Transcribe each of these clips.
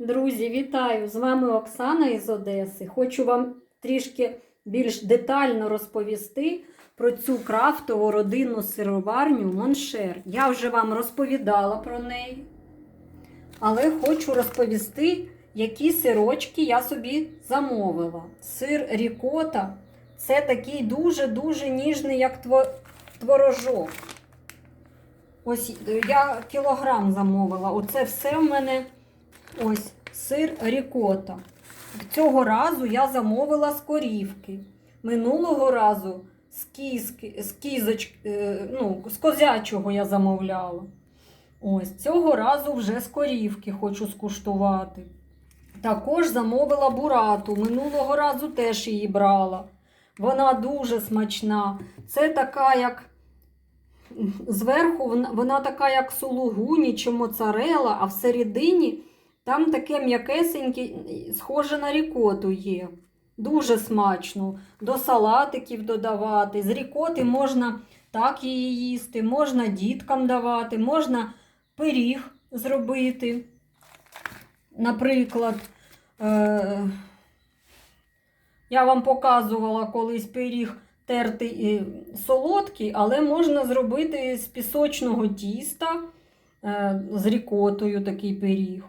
Друзі, вітаю! З вами Оксана із Одеси. Хочу вам трішки більш детально розповісти про цю крафтову родинну сироварню Моншер. Я вже вам розповідала про неї, але хочу розповісти, які сирочки я собі замовила. Сир рікота це такий дуже-дуже ніжний, як творожок. Ось е, я кілограм замовила. Оце все в мене ось сир рікота. Цього разу я замовила з корівки. Минулого разу з, кізки, з кізоч, е, ну, з козячого я замовляла. Ось цього разу вже з корівки хочу скуштувати. Також замовила бурату. Минулого разу теж її брала. Вона дуже смачна. Це така, як зверху вона, така, як сулугуні чи моцарела, а всередині там таке м'якесеньке, схоже на рікоту є. Дуже смачно. До салатиків додавати. З рікоти можна так її їсти, можна діткам давати, можна пиріг зробити. Наприклад, е- я вам показувала колись пиріг тертий е, солодкий, але можна зробити з пісочного тіста е, з рікотою такий пиріг.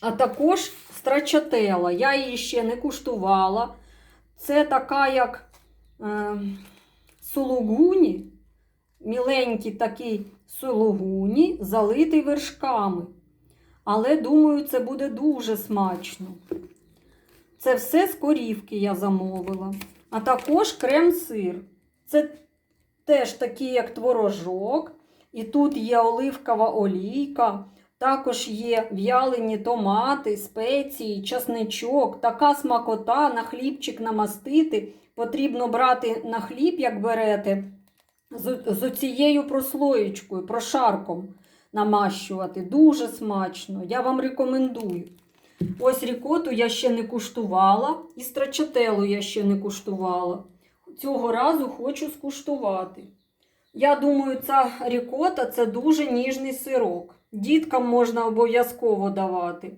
А також страчателла. Я її ще не куштувала. Це така, як е, сулугуні, міленький такий сулугуні, залитий вершками. Але думаю, це буде дуже смачно. Це все з корівки я замовила. А також крем-сир. Це теж такий, як творожок. І тут є оливкова олійка. Також є в'ялені томати, спеції, часничок, така смакота на хлібчик намастити. Потрібно брати на хліб, як берете, з, оцією прослоєчкою, прошарком намащувати. Дуже смачно. Я вам рекомендую. Ось рікоту я ще не куштувала, і страчателу я ще не куштувала. Цього разу хочу скуштувати. Я думаю, ця рікота це дуже ніжний сирок. Діткам можна обов'язково давати.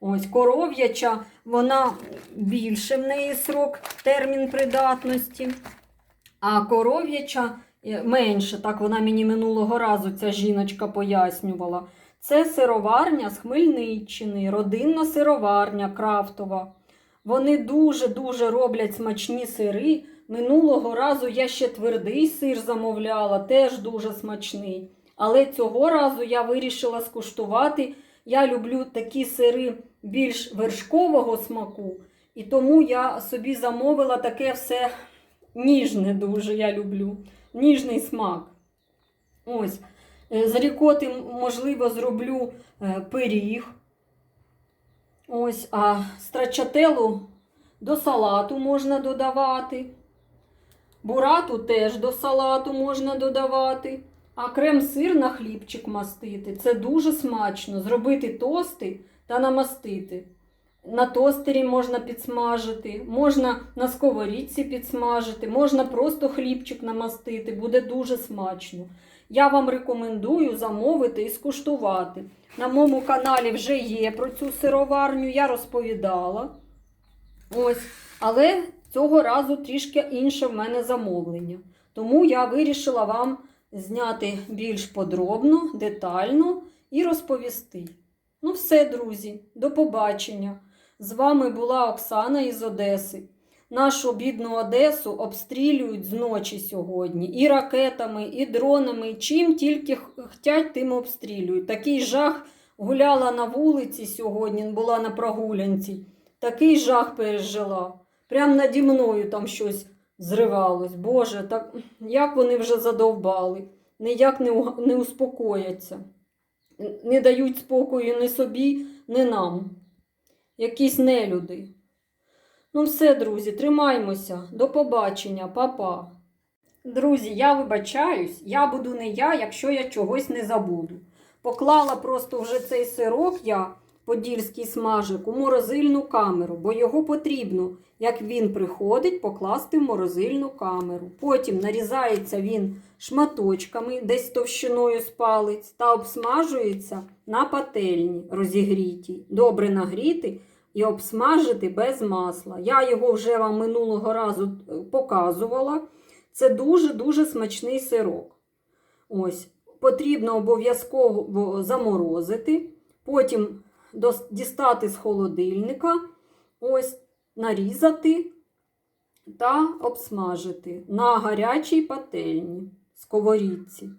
Ось коров'яча, вона більше в неї срок, термін придатності. А коров'яча е, менше, так вона мені минулого разу ця жіночка пояснювала. Це сироварня з Хмельниччини, родинна сироварня крафтова. Вони дуже-дуже роблять смачні сири. Минулого разу я ще твердий сир замовляла, теж дуже смачний. Але цього разу я вирішила скуштувати. Я люблю такі сири більш вершкового смаку, і тому я собі замовила таке все ніжне дуже я люблю. Ніжний смак. Ось. Е, З рікоти, можливо, зроблю е, пиріг. Ось, а страчателу до салату можна додавати. Бурату теж до салату можна додавати. А крем-сир на хлібчик мастити. Це дуже смачно. Зробити тости та намастити. На тостері можна підсмажити, можна на сковорідці підсмажити, можна просто хлібчик намастити. Буде дуже смачно. Я вам рекомендую замовити і скуштувати. На моєму каналі вже є про цю сироварню, я розповідала. Ось, але цього разу трішки інше в мене замовлення. Тому я вирішила вам зняти більш подробно, детально і розповісти. Ну, все, друзі, до побачення. З вами була Оксана із Одеси. Нашу бідну Одесу обстрілюють зночі сьогодні і ракетами, і дронами, чим тільки х- хотять, тим обстрілюють. Такий жах гуляла на вулиці сьогодні, була на прогулянці. Такий жах пережила. Прям наді мною там щось зривалось. Боже, так як вони вже задовбали, ніяк не, не успокояться. Не дають спокою ні собі, ні нам. Якісь нелюди. Ну, все, друзі, тримаймося. До побачення, па-па. Друзі, я вибачаюсь, я буду не я, якщо я чогось не забуду. Поклала просто вже цей сирок я подільський смажик у морозильну камеру, бо його потрібно, як він приходить, покласти в морозильну камеру. Потім нарізається він шматочками, десь товщиною з палець, та обсмажується на пательні розігрітій, добре нагріти і обсмажити без масла. Я його вже вам минулого разу е, показувала. Це дуже-дуже смачний сирок. Ось, потрібно обов'язково заморозити, потім дістати з холодильника, ось, нарізати та обсмажити на гарячій пательні, сковорідці.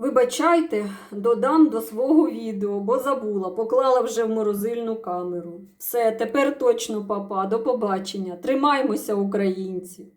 Вибачайте, додам до свого відео, бо забула, поклала вже в морозильну камеру. Все, тепер точно, папа, до побачення. Тримаймося, українці!